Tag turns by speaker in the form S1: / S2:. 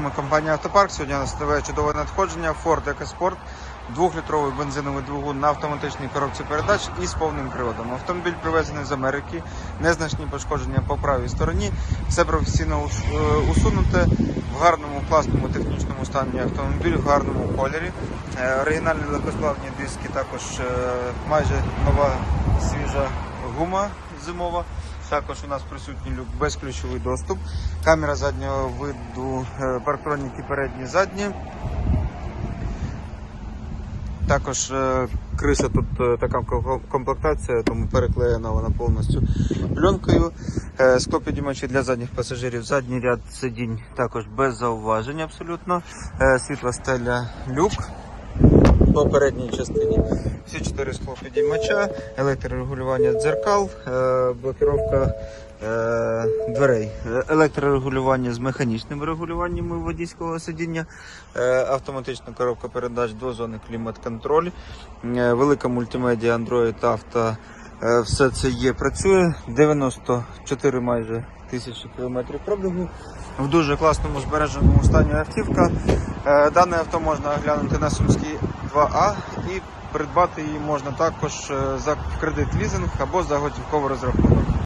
S1: Ми компанія Автопарк. Сьогодні нас нове чудове надходження Ford EcoSport, двохлітровий бензиновий двигун на автоматичній коробці передач і з повним приводом. Автомобіль привезений з Америки, незначні пошкодження по правій стороні, все професійно е, усунуте в гарному, класному технічному стані автомобіль, в гарному кольорі. Е, Оригінальні легкосплавні диски, також е, майже нова свіжа гума зимова. Також у нас присутній люк безключовий доступ, камера заднього виду, е, парктроніки передні задні. Також е, криша тут е, така комплектація, тому переклеєна вона повністю пленкою. Склопідіймачі для задніх пасажирів, задній ряд сидінь також без зауважень абсолютно. Світла стеля люк по передній частині. Всі чотири склопідіймача, електрорегулювання дзеркал, е, блокировка е, дверей, Е, електрорегулювання з механічним регулюванням водійського сидіння, автоматична коробка передач до зони клімат-контроль, велика мультимедіа Android Auto. Все це є, працює. 94 майже тисячі кілометрів пробігу. В дуже класному збереженому стані автівка. Дане авто можна оглянути на Сумській 2А і придбати її можна також е, за кредит лізинг або за готівковий розрахунок.